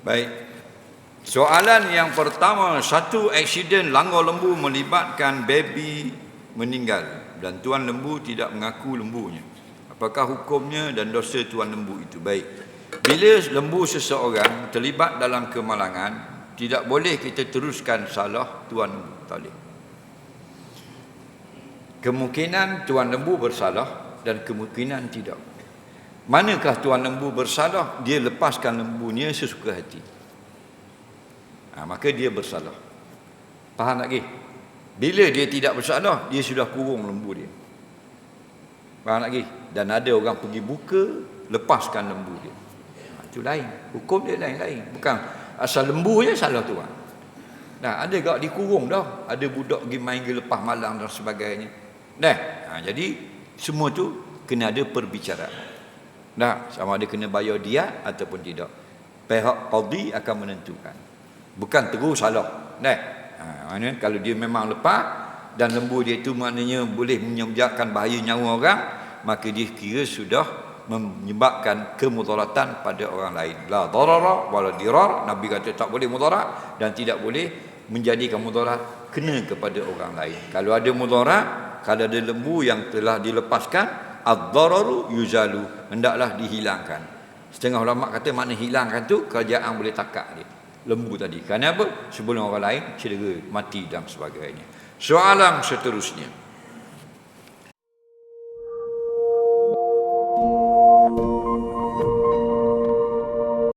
Baik. Soalan yang pertama, satu aksiden langgar lembu melibatkan baby meninggal dan tuan lembu tidak mengaku lembunya. Apakah hukumnya dan dosa tuan lembu itu? Baik. Bila lembu seseorang terlibat dalam kemalangan, tidak boleh kita teruskan salah tuan lembu. Tak boleh. Kemungkinan tuan lembu bersalah dan kemungkinan tidak. Manakah tuan lembu bersalah, dia lepaskan lembunya sesuka hati. Ha, maka dia bersalah. Faham lagi? Bila dia tidak bersalah, dia sudah kurung lembu dia. Faham lagi? Dan ada orang pergi buka, lepaskan lembu dia. Ha, itu lain. Hukum dia lain-lain. Bukan asal lembu je salah tuan. Nah, ada gak dikurung dah. Ada budak pergi main pergi lepas malam dan sebagainya. Dah. Ha, jadi semua tu kena ada perbicaraan. Dah, sama ada kena bayar dia ataupun tidak. Pihak qadi akan menentukan. Bukan terus salah. Dah. Ha, mana kalau dia memang lepas dan lembu dia itu maknanya boleh menyebabkan bahaya nyawa orang, maka dia kira sudah menyebabkan kemudaratan pada orang lain. La darara wala dirar. Nabi kata tak boleh mudarat dan tidak boleh menjadikan mudarat kena kepada orang lain. Kalau ada mudarat, kalau ada lembu yang telah dilepaskan ad-dararu yuzalu hendaklah dihilangkan. Setengah ulama kata makna hilangkan tu kerajaan boleh takak dia. Lembu tadi. Kerana apa? Sebelum orang lain cedera mati dan sebagainya. Soalan seterusnya